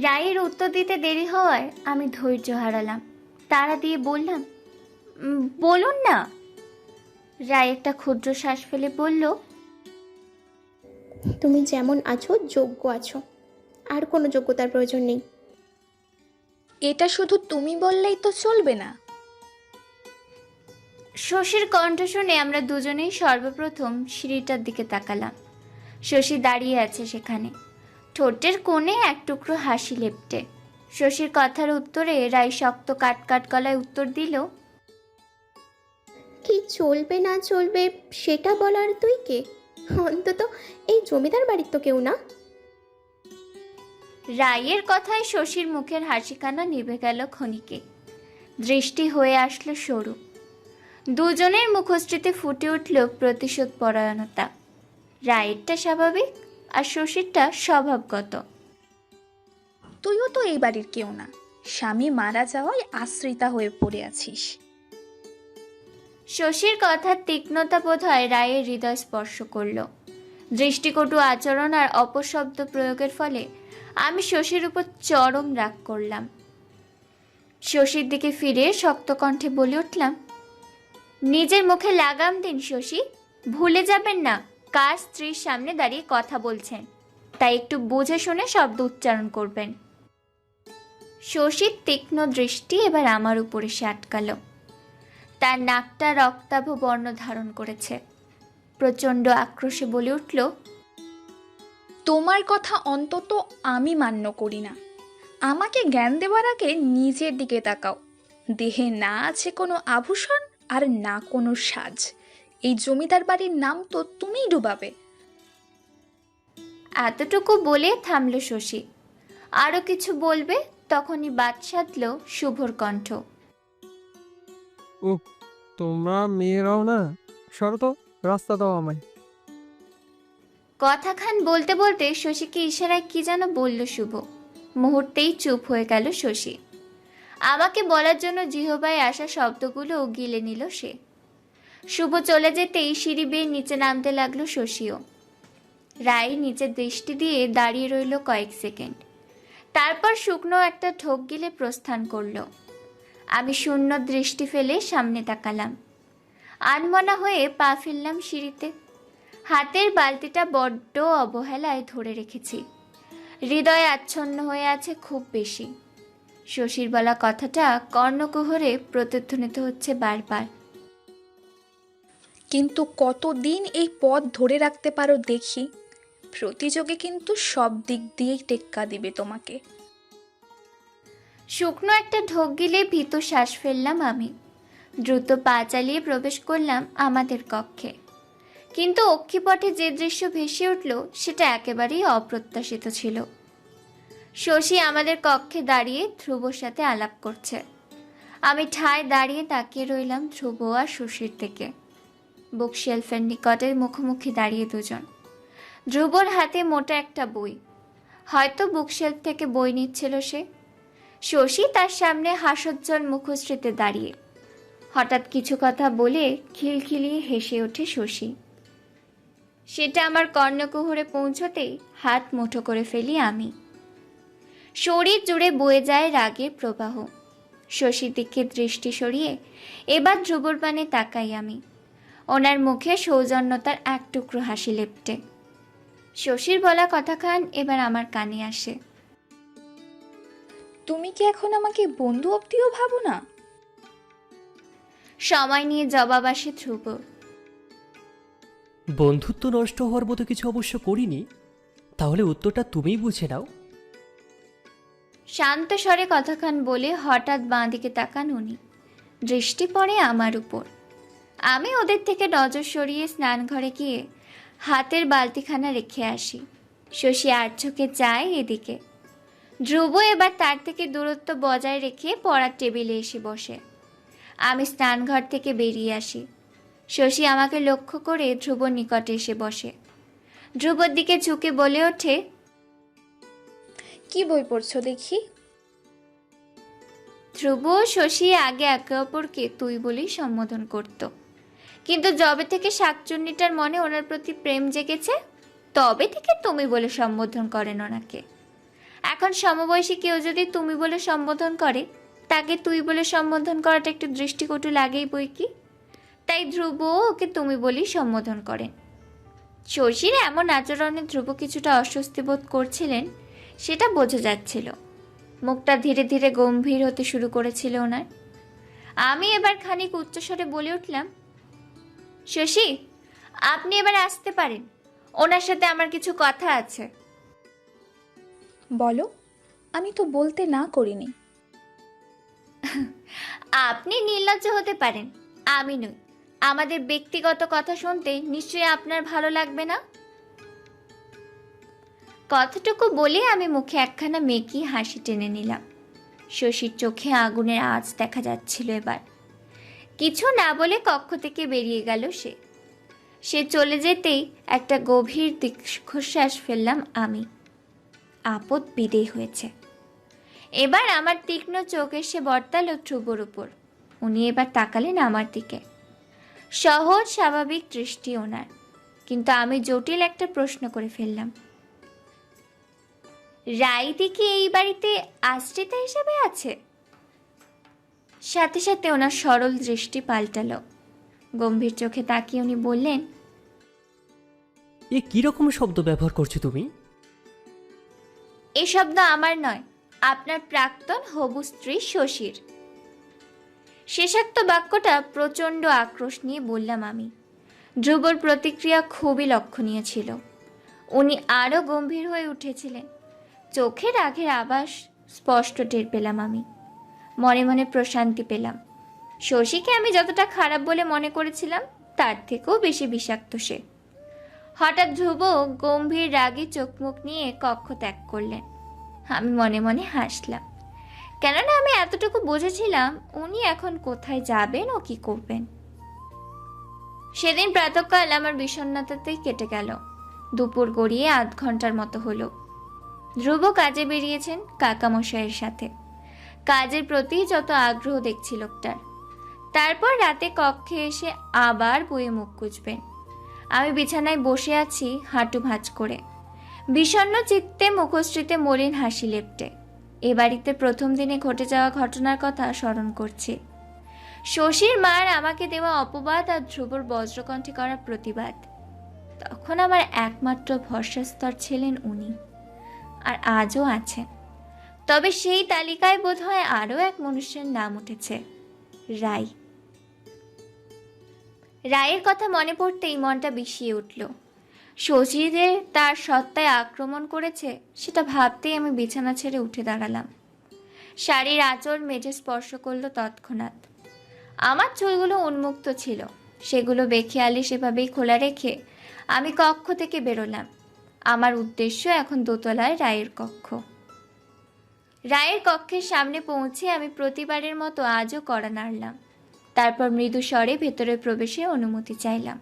রায়ের উত্তর দিতে দেরি হওয়ায় আমি ধৈর্য হারালাম। তারা দিয়ে বললাম বলুন না। রায় একটা ক্ষুদ্র শ্বাস ফেলে বলল তুমি যেমন আছো যোগ্য আছো। আর কোনো যোগ্যতার প্রয়োজন নেই। এটা শুধু তুমি বললেই তো চলবে না। শশীর কণ্ঠ শুনে আমরা দুজনেই সর্বপ্রথম সিঁড়িটার দিকে তাকালাম। শশী দাঁড়িয়ে আছে সেখানে। ঠোঁটের কোণে এক টুকরো হাসি লেপটে। শশীর কথার উত্তরে রায় শক্ত কাট কাট গলায় উত্তর দিল কি চলবে না চলবে সেটা বলার তুই কে? অন্তত এই জমিদার বাড়ির তো কেউ না? রায়ের কথায় শশীর মুখের হাসিখানা নিভে গেল ক্ষণিকে। দৃষ্টি হয়ে আসলো সরু। দুজনের মুখশ্রীতে ফুটে উঠল প্রতিশোধ পরায়ণতা রায়েরটা স্বাভাবিক আর শশীরটা স্বভাবগত। তুইও তো এই বাড়ির কেউ না। স্বামী মারা যাওয়ায় আশ্রিতা হয়ে পড়ে আছিস। শশীর কথার তীক্ষ্ণতা বোধ হয় রায়ের হৃদয় স্পর্শ করল। দৃষ্টিকটু আচরণ আর অপশব্দ প্রয়োগের ফলে আমি শশীর উপর চরম রাগ করলাম। শশীর দিকে ফিরে শক্ত কণ্ঠে বলে উঠলাম, নিজের মুখে লাগাম দিন, শশী। ভুলে যাবেন না। কার স্ত্রীর সামনে দাঁড়িয়ে কথা বলছেন। তাই একটু বুঝে শুনে শব্দ উচ্চারণ করবেন। শশীর তীক্ষ্ণ দৃষ্টি এবার আমার উপরে সে আটকালো। তার নাকটা রক্তাভ বর্ণ ধারণ করেছে। প্রচণ্ড আক্রোশে বলে উঠল, তোমার কথা অন্তত আমি মান্য করি না। আমাকে জ্ঞান দেওয়ার আগে নিজের দিকে তাকাও। দেহে না আছে কোনো আভূষণ আর না কোনো সাজ। এই জমিদার বাড়ির নাম তো তুমিই ডুবাবে। এতটুকু বলে থামল শশী। আরও কিছু বলবে তখনই বাদ সাধল শুভর কণ্ঠ। ও তোমরা মেয়েরাও না? সরো তো রাস্তা দাও আমায়। কথাখান বলতে বলতে শশীকে ইশারায় কি যেন বলল শুভ। মুহূর্তেই চুপ হয়ে গেল শশী। আমাকে বলার জন্য জিহবায় আসা শব্দগুলো গিলে নিল সে। শুভ চলে যেতেই সিঁড়ি বেয়ে নিচে নামতে লাগল শশীও। রায় নিচে দৃষ্টি দিয়ে দাঁড়িয়ে রইল কয়েক সেকেন্ড। তারপর শুকনো একটা ঠোক গিলে প্রস্থান করল। আমি শূন্য দৃষ্টি ফেলে সামনে তাকালাম। আনমনা হয়ে পা ফেললাম সিঁড়িতে। হাতের বালতিটা বড্ড অবহেলায় ধরে রেখেছি। হৃদয় আচ্ছন্ন হয়ে আছে খুব বেশি। শশীর বলা কথাটা কর্ণকুহরে প্রতিধ্বনিত হচ্ছে বারবার। কিন্তু কতদিন এই পথ ধরে রাখতে পারো দেখি। প্রতিযোগে কিন্তু সব দিক দিয়েই টেক্কা দিবে তোমাকে। শুকনো একটা ঢোক গিলে ভীত শ্বাস ফেললাম আমি। দ্রুত পা চালিয়ে প্রবেশ করলাম আমাদের কক্ষে। কিন্তু অক্ষিপটে যে দৃশ্য ভেসে উঠল, সেটা একেবারেই অপ্রত্যাশিত ছিল। শশী আমাদের কক্ষে দাঁড়িয়ে ধ্রুবর সাথে আলাপ করছে। আমি ঠায় দাঁড়িয়ে তাকিয়ে রইলাম ধ্রুব আর শশীর দিকে। বুক শেলফের নিকটে মুখোমুখি দাঁড়িয়ে দুজন। ধ্রুবর হাতে মোটা একটা বই। হয়তো বুকশেলফ থেকে বই নিচ্ছিল সে। শশী তার সামনে হাসজ্জ্বল মুখশ্রীতে দাঁড়িয়ে। হঠাৎ কিছু কথা বলে খিলখিলিয়ে হেসে ওঠে শশী। সেটা আমার কর্ণকুহরে পৌঁছতেই হাত মুঠো করে ফেলি আমি। শরীর জুড়ে বয়ে যায় রাগের প্রবাহ। শশীর দিকে দৃষ্টি সরিয়ে এবার ধ্রুবর পানে তাকাই আমি। ওনার মুখে সৌজন্যতার এক টুকরো হাসি লেপটে। শশীর বলা কথাখান এবার আমার কানে আসে। তুমি কি এখন আমাকে বন্ধু অব্দিও ভাবো না? সময় নিয়ে জবাব আসে ধ্রুব। বন্ধুত্ব নষ্ট হওয়ার মতো কিছু অবশ্য করিনি। তাহলে উত্তরটা তুমিই বুঝে নাও। শান্ত স্বরে কথাখান বলে হঠাৎ বাঁ দিকে তাকান উনি। দৃষ্টি পড়ে আমার উপর। আমি ওদের থেকে নজর সরিয়ে স্নানঘরে গিয়ে হাতের বালতিখানা রেখে আসি। শশী আর চোখে চায় এদিকে। ধ্রুব এবার তার থেকে দূরত্ব বজায় রেখে পড়ার টেবিলে এসে বসে। আমি স্নানঘর থেকে বেরিয়ে আসি। শশী আমাকে লক্ষ্য করে ধ্রুবর নিকটে এসে বসে। ধ্রুবর দিকে ঝুঁকে বলে ওঠে কি বই পড়ছো দেখি? ধ্রুব শশী আগে একে অপরকে তুই বলেই সম্বোধন করত। কিন্তু যবে থেকে শাকচুন্নিটার মনে ওনার প্রতি প্রেম জেগেছে, তবে থেকে তুমি বলে সম্বোধন করেন ওনাকে। এখন সমবয়সী কেউ যদি তুমি বলে সম্বোধন করে, তাকে তুই বলে সম্বোধন করাটা একটু দৃষ্টিকটু লাগেই বই কি? তাই ধ্রুব ওকে তুমি বলেই সম্বোধন করেন। শশীর এমন আচরণে ধ্রুব কিছুটা অস্বস্তি বোধ করছিলেন, সেটা বোঝা যাচ্ছিল। মুখটা ধীরে ধীরে গম্ভীর হতে শুরু করেছিল ওনার। আমি এবার খানিক উচ্চস্বরে বলে উঠলাম শশী আপনি এবার আসতে পারেন। ওনার সাথে আমার কিছু কথা আছে। বলো আমি তো বলতে না করিনি। আপনি নির্লজ্জ হতে পারেন আমি নই। আমাদের ব্যক্তিগত কথা শুনতে নিশ্চয়ই আপনার ভালো লাগবে না? কথাটুকু বলে আমি মুখে একখানা মেকি হাসি টেনে নিলাম। শশীর চোখে আগুনের আঁচ দেখা যাচ্ছিল এবার। কিছু না বলে কক্ষ থেকে বেরিয়ে গেল সে। সে চলে যেতেই একটা গভীর দীর্ঘশ্বাস ফেললাম আমি। আপদ বিদেয় হয়েছে। এবার আমার তীক্ষ্ণ চোখ এসে বর্তালো ধ্রুবর উপর। উনি এবার তাকালেন আমার দিকে। সহজ, স্বাভাবিক দৃষ্টি ওনার। কিন্তু আমি জটিল একটা প্রশ্ন করে ফেললাম। রাইদি কি এই বাড়িতে আশ্রিতা হিসেবে আছে? সাথে সাথে ওনার সরল দৃষ্টি পাল্টালো। গম্ভীর চোখে তাকিয়ে উনি বললেন এ কীরকম শব্দ ব্যবহার করছ তুমি? এ শব্দ আমার নয় আপনার প্রাক্তন হবু স্ত্রী শশীর। শেষাক্ত বাক্যটা প্রচণ্ড আক্রোশ নিয়ে বললাম আমি। ধ্রুবর প্রতিক্রিয়া খুবই লক্ষণীয় ছিল। উনি আরও গম্ভীর হয়ে উঠেছিলেন। চোখের রাগের আভাস স্পষ্ট টের পেলাম আমি। মনে মনে প্রশান্তি পেলাম। শশীকে আমি যতটা খারাপ বলে মনে করেছিলাম, তার থেকেও বেশি বিষাক্ত সে। হঠাৎ ধ্রুব গম্ভীর রাগে চোখ মুখ নিয়ে কক্ষ ত্যাগ করলেন। আমি মনে মনে হাসলাম। কেননা আমি এতটুকু বুঝেছিলাম, উনি এখন কোথায় যাবেন ও কি করবেন। সেদিন প্রাতকাল আমার বিষণ্ণতাতেই কেটে গেল। দুপুর গড়িয়ে আধ ঘণ্টার মতো হলো। ধ্রুব কাজে বেরিয়েছেন কাকামশাইয়ের সাথে। কাজের প্রতি যত আগ্রহ দেখছি লোকটার। তারপর রাতে কক্ষে এসে আবার বইয়ে মুখ কুচবেন আমি বিছানায় বসে আছি হাঁটু ভাঁজ করে। বিষণ্ণ চিত্তে মুখশ্রীতে মলিন হাসি লেপটে। এ বাড়িতে প্রথম দিনে ঘটে যাওয়া ঘটনার কথা স্মরণ করছি। শশীর মার আমাকে দেওয়া অপবাদ আর ধ্রুবর বজ্রকণ্ঠে করা প্রতিবাদ। তখন আমার একমাত্র ভরসাস্তর ছিলেন উনি। আর আজও আছেন। তবে সেই তালিকায় বোধহয় আরও এক মনুষ্যের নাম উঠেছে, রাই। রায়ের কথা মনে পড়তেই মনটা বিষিয়ে উঠল। শশীদের তার সত্তায় আক্রমণ করেছে, সেটা ভাবতেই আমি বিছানা ছেড়ে উঠে দাঁড়ালাম। শাড়ির আঁচল মেঝে স্পর্শ করল তৎক্ষণাৎ। আমার চুলগুলো উন্মুক্ত ছিল, সেগুলো বেখেয়ালি সেভাবেই খোলা রেখে আমি কক্ষ থেকে বেরোলাম। আমার উদ্দেশ্য এখন দোতলায় রায়ের কক্ষ। রায়ের কক্ষের সামনে পৌঁছে আমি প্রতিবারের মতো আজও কড়া নাড়লাম। তারপর মৃদু স্বরে ভেতরে প্রবেশে অনুমতি চাইলাম।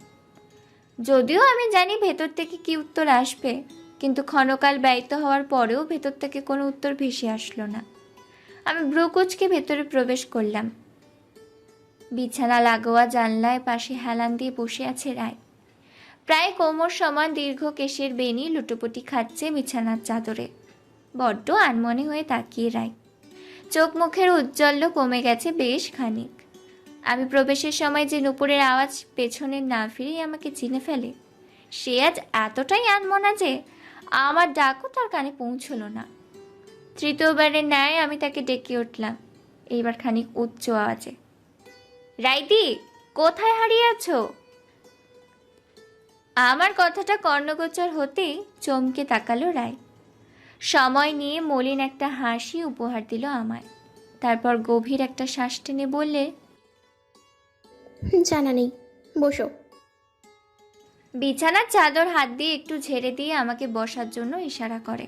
যদিও আমি জানি ভেতর থেকে কি উত্তর আসবে, কিন্তু ক্ষণকাল ব্যয়িত হওয়ার পরেও ভেতর থেকে কোনো উত্তর ভেসে আসলো না। আমি ব্রুকুচকে ভেতরে প্রবেশ করলাম। বিছানা লাগোয়া জানলায় পাশে হেলান দিয়ে বসে আছে রায়। প্রায় কোমর সমান দীর্ঘ কেশের বেনি লুটোপুটি খাচ্ছে বিছানার চাদরে। বড্ড আনমনে হয়ে তাকিয়ে রায়। চোখ মুখের উজ্জ্বল্য কমে গেছে বেশ খানিক। আমি প্রবেশের সময় যে নুপুরের আওয়াজ পেছনে না ফিরেই আমাকে চিনে ফেলে, সে আজ এতটাই আনমনা যে আমার ডাকও তার কানে পৌঁছলো না। তৃতীয়বারের ন্যায় আমি তাকে ডেকে উঠলাম, এইবার খানিক উচ্চ আওয়াজে। রাইদি কোথায় হারিয়ে আছো? আমার কথাটা কর্ণগোচর হতেই চমকে তাকালো রায়। সময় নিয়ে মলিন একটা হাসি উপহার দিল আমায়। তারপর গভীর একটা শ্বাস টেনে বললে জানা নেই বসো। বিছানার চাদর হাত দিয়ে একটু ঝেড়ে দিয়ে আমাকে বসার জন্য ইশারা করে।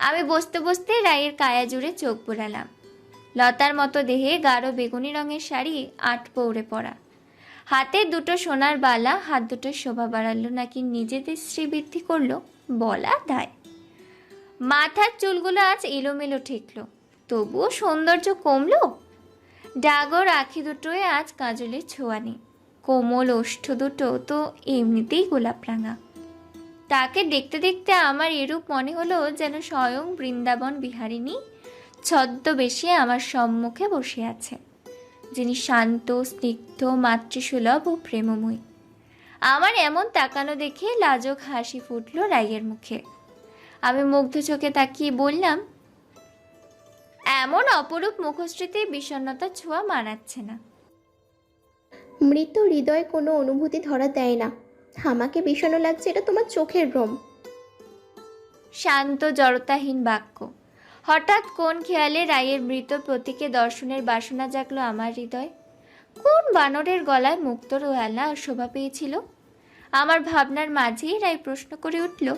আমি বসতে বসতে রায়ের কায়া জুড়ে চোখ বোলালাম। লতার মতো দেহে গাঢ় বেগুনি রঙের শাড়ি আট পৌড়ে পড়া হাতে দুটো সোনার বালা হাত দুটো শোভা বাড়ালো নাকি নিজেদের শ্রীবৃদ্ধি করল বলা দায়। মাথার চুলগুলো আজ এলোমেলো ঠেকলো। তবুও সৌন্দর্য কমলো? ডাগর আখি দুটোয় আজ কাজলের ছোঁয়া নেই। কোমল ওষ্ঠ দুটো তো এমনিতেই গোলাপ রাঙা। তাকে দেখতে দেখতে আমার এরূপ মনে হলো যেন স্বয়ং বৃন্দাবন বিহারিণী ছদ্মবেশে আমার সম্মুখে বসে আছে, যিনি শান্ত, স্নিগ্ধ, মাতৃসুলভ ও প্রেমময়ী। আমার এমন তাকানো দেখে লাজক হাসি ফুটল রাইয়ের মুখে। আমি মুগ্ধ চোখে তাকিয়ে বললাম এমন অপরূপ মুখশ্রীতে বিষণ্ণতার ছোঁয়া মানাচ্ছে না। মৃত হৃদয় কোনো অনুভূতি ধরা দেয় না। আমাকে বিষণ্ণ লাগছে এটা তোমার চোখের ভ্রম শান্ত জড়তাহীন বাক্য। হঠাৎ কোন খেয়ালে রায়ের মৃত প্রতীকে দর্শনের বাসনা জাগলো আমার হৃদয়? কোন বানরের গলায় মুক্ত রোয়ালা শোভা পেয়েছিল? আমার ভাবনার মাঝেই রায় প্রশ্ন করে উঠল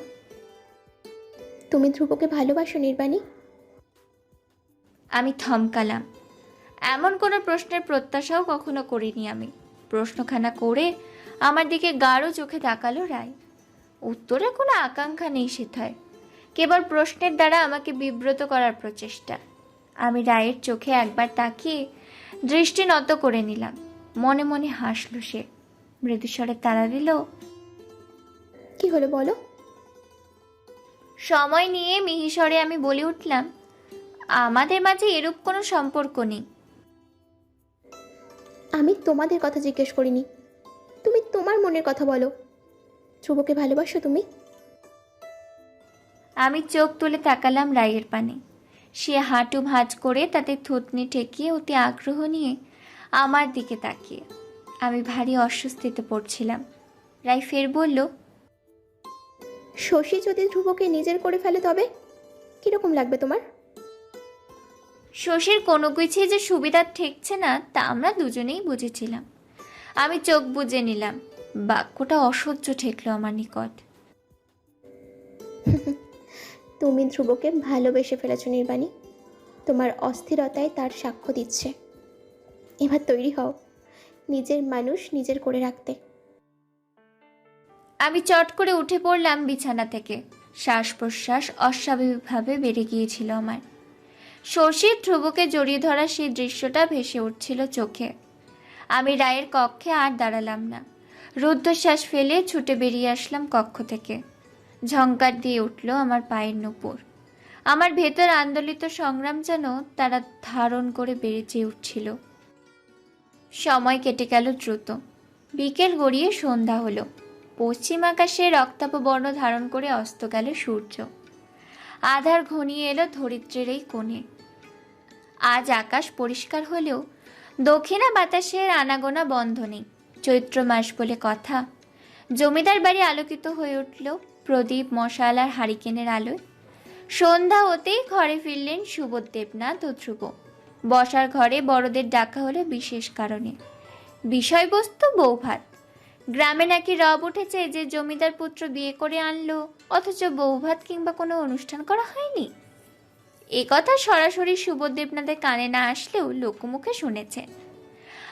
তুমি ধ্রুবকে ভালোবাসো নির্বাণী? আমি থমকালাম। এমন কোনো প্রশ্নের প্রত্যাশাও কখনো করিনি আমি। প্রশ্নখানা করে আমার দিকে গাঢ় চোখে তাকালো রায়। উত্তরে কোনো আকাঙ্ক্ষা নেই সেথায় কেবল প্রশ্নের দ্বারা আমাকে বিব্রত করার প্রচেষ্টা। আমি রায়ের চোখে একবার তাকিয়ে দৃষ্টি নত করে নিলাম। মনে মনে হাসল সে। মৃদুস্বরে তারা দিল কি হলো বলো? সময় নিয়ে মিহিস্বরে আমি বলে উঠলাম আমাদের মাঝে এরূপ কোনো সম্পর্ক নেই। আমি তোমাদের কথা জিজ্ঞেস করিনি। তুমি তোমার মনের কথা বলো। ধ্রুবকে ভালোবাসো তুমি? আমি চোখ তুলে তাকালাম রায়ের পানে। সে হাঁটু ভাঁজ করে তাতে থুতনি ঠেকিয়ে অতি আগ্রহ নিয়ে আমার দিকে তাকিয়ে। আমি ভারী অস্বস্তিতে পড়ছিলাম। রায় ফের বলল শশী যদি ধ্রুবকে নিজের করে ফেলে তবে? কীরকম লাগবে তোমার? শশীর কোনো কিছুই যে সুবিধা ঠেকছে না তা আমরা দুজনেই বুঝেছিলাম। আমি চোখ বুজে নিলাম বাক্যটা অসহ্য ঠেকলো আমার নিকট। তুমি ধ্রুবকে ভালোবেসে ফেলেছ নির্বাণী। তোমার অস্থিরতায় তার সাক্ষ্য দিচ্ছে। এবার তৈরি হও নিজের মানুষ নিজের করে রাখতে। আমি চট করে উঠে পড়লাম বিছানা থেকে। শ্বাস প্রশ্বাস অস্বাভাবিকভাবে বেড়ে গিয়েছিল আমার। শশীর ধ্রুবকে জড়িয়ে ধরা সেই দৃশ্যটা ভেসে উঠছিল চোখে। আমি রায়ের কক্ষে আর দাঁড়ালাম না। রুদ্ধশ্বাস ফেলে ছুটে বেরিয়ে আসলাম কক্ষ থেকে। ঝঙ্কার দিয়ে উঠল আমার পায়ের নুপুর। আমার ভেতর আন্দোলিত সংগ্রাম যেন তারা ধারণ করে বেড়েচে উঠছিল। সময় কেটে গেল দ্রুত। বিকেল গড়িয়ে সন্ধ্যা হলো। পশ্চিম আকাশে রক্তাপ বর্ণ ধারণ করে অস্ত গেল সূর্য। আধার ঘনিয়ে এলো ধরিত্রীর এই কোণে। আজ আকাশ পরিষ্কার হলেও দক্ষিণা বাতাসের আনাগোনা বন্ধ নেই। চৈত্র মাস বলে কথা। জমিদার বাড়ি আলোকিত হয়ে উঠল প্রদীপ মশাল আর হারিকেনের আলোয়। সন্ধ্যা হতেই ঘরে ফিরলেন সুবোধ দেবনাথ ও ধ্রুব। বসার ঘরে বড়দের ডাকা হলো বিশেষ কারণে। বিষয়বস্তু বৌভাত। গ্রামে নাকি রব উঠেছে যে জমিদার পুত্র বিয়ে করে আনলো, অথচ বৌভাত কিংবা কোনো অনুষ্ঠান করা হয়নি? এ কথা সরাসরি সুবোধ দেবনাথের কানে না আসলেও লোকমুখে শুনেছেন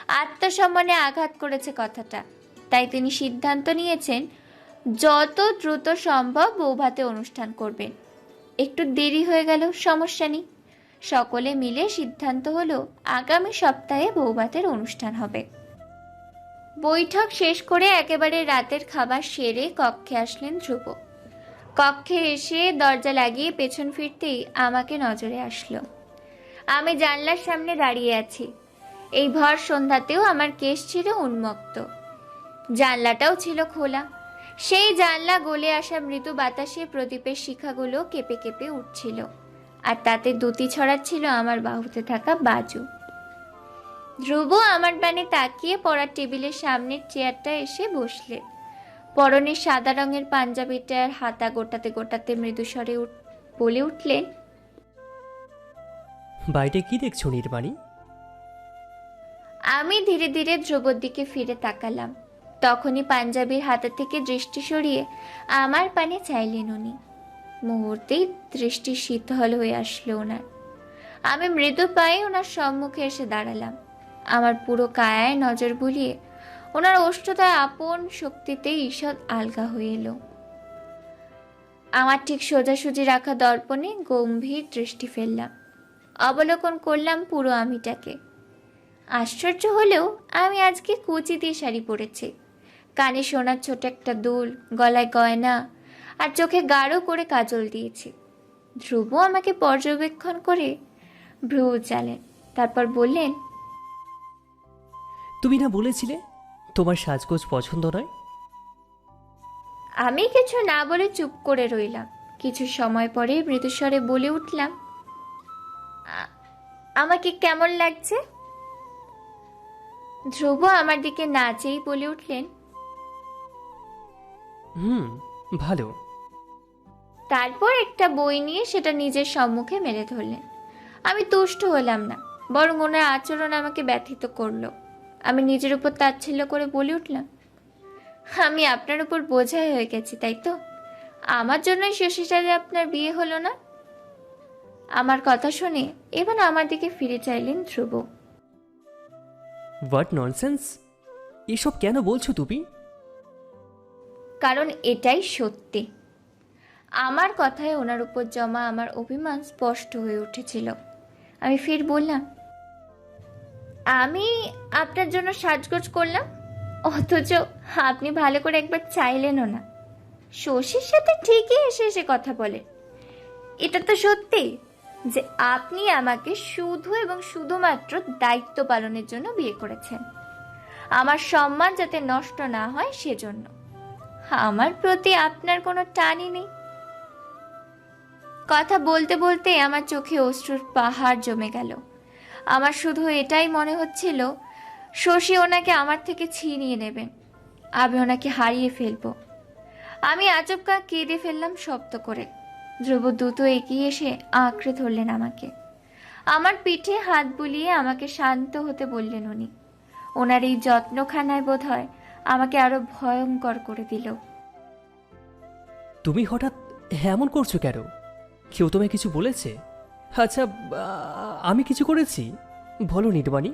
আত্মসম্মানে আঘাত করেছে কথাটা। তাই তিনি সিদ্ধান্ত নিয়েছেন, যত দ্রুত সম্ভব বৌভাতে অনুষ্ঠান করবেন। একটু দেরি হয়ে গেল, সমস্যা নেই। সকলে মিলে সিদ্ধান্ত হলো, আগামী সপ্তাহে বৌভাতের অনুষ্ঠান হবে। বৈঠক শেষ করে একেবারে রাতের খাবার সেরে কক্ষে আসলেন ধ্রুব। কক্ষে এসে দরজা লাগিয়ে পেছন ফিরতেই আমাকে নজরে আসলো। আমি জানলার সামনে দাঁড়িয়ে আছি। এই ভর সন্ধ্যাতেও আমার কেশ ছিল উন্মুক্ত। জানলাটাও ছিল খোলা। সেই জানলা গলে আসা মৃদু বাতাসে প্রদীপের শিখাগুলো কেঁপে কেঁপে উঠছিল। আর তাতে দুতি ছড়াচ্ছিল আমার বাহুতে থাকা বাজু। ধ্রুব আমার পানে তাকিয়ে পড়ার টেবিলের সামনের চেয়ারটা এসে বসলে। পরনে সাদা রঙের পাঞ্জাবিটার হাতা গোটাতে গোটাতে মৃদুস্বরে উঠ বলে উঠলেন বাইরে কি দেখছ নির্বাণী? আমি ধীরে ধীরে ধ্রুবর দিকে ফিরে তাকালাম। তখনই পাঞ্জাবির হাতে থেকে দৃষ্টি সরিয়ে আমার পানে চাইলেন উনি। মুহূর্তেই দৃষ্টি শীতল হয়ে আসলো ওনার। আমি মৃদু পায়ে ওনার সম্মুখে এসে দাঁড়ালাম। আমার পুরো কায়ায় নজর বুলিয়ে ওনার ওষ্ঠতায় আপন শক্তিতে ঈষৎ আলগা হয়ে এলো। আমার ঠিক সোজাসুজি রাখা দর্পণে গম্ভীর দৃষ্টি ফেললাম। অবলোকন করলাম পুরো আমিটাকে। আশ্চর্য হলেও আমি আজকে কুচি দিয়ে শাড়ি পরেছি। কানে সোনার ছোট একটা দুল, গলায় গয়না আর চোখে গাঢ় করে কাজল দিয়েছি। ধ্রুব আমাকে পর্যবেক্ষণ করে ভ্রু চালেন তারপর বললেন তুমি না বলেছিলে তোমার সাজগোজ পছন্দ নয়? আমি কিছু না বলে চুপ করে রইলাম। কিছু সময় পরে মৃদুস্বরে বলে উঠলাম "আ- আমাকে কেমন লাগছে? ধ্রুব আমার দিকে নাচেই বলে উঠলেন হুম ভালো। তারপর একটা বই নিয়ে সেটা নিজের সম্মুখে মেলে ধরলেন। আমি তুষ্ট হলাম না বরং ওনার আচরণ আমাকে ব্যথিত করল। আমি নিজের উপর তাচ্ছিল্য করে বলে উঠলাম আমি আপনার উপর বোঝাই হয়ে গেছি তাই তো? আমার জন্যই শশী সাথে আপনার বিয়ে হলো না? আমার কথা শুনে এবার আমার দিকে ফিরে চাইলেন ধ্রুব। হোয়াট ননসেন্স এসব কেন বলছো তুমি? কারণ এটাই সত্যি। আমার কথায় ওনার উপর জমা আমার অভিমান স্পষ্ট হয়ে উঠেছিল। আমি ফির বললাম আমি আপনার জন্য সাজগোজ করলাম, অথচ আপনি ভালো করে একবার চাইলেনও না। শশীর সাথে ঠিকই এসে এসে কথা বলে। এটা তো সত্যি যে আপনি আমাকে শুধু এবং শুধুমাত্র দায়িত্ব পালনের জন্য বিয়ে করেছেন। আমার সম্মান যাতে নষ্ট না হয় সেজন্য। আমার প্রতি আপনার কোনো টানই নেই। কথা বলতে বলতে আমার চোখে অশ্রুর পাহাড় জমে গেল। আমার শুধু এটাই মনে হচ্ছিল, শশী ওনাকে আমার থেকে ছিনিয়ে নেবেন আমি ওনাকে হারিয়ে ফেলব। আমি আচমকা কেঁদে ফেললাম শব্দ করে। ধ্রুব দ্রুত এগিয়ে এসে আঁকড়ে ধরলেন আমাকে। আমার পিঠে হাত বুলিয়ে আমাকে শান্ত হতে বললেন উনি। ওনার এই যত্নখানায় বোধ হয় আমাকে আরও ভয়ঙ্কর করে দিল। তুমি হঠাৎ এমন করছ কেন? কেউ তোমায় কিছু বলেছে? আচ্ছা আমি কিছু করেছি। বলো নির্বাণী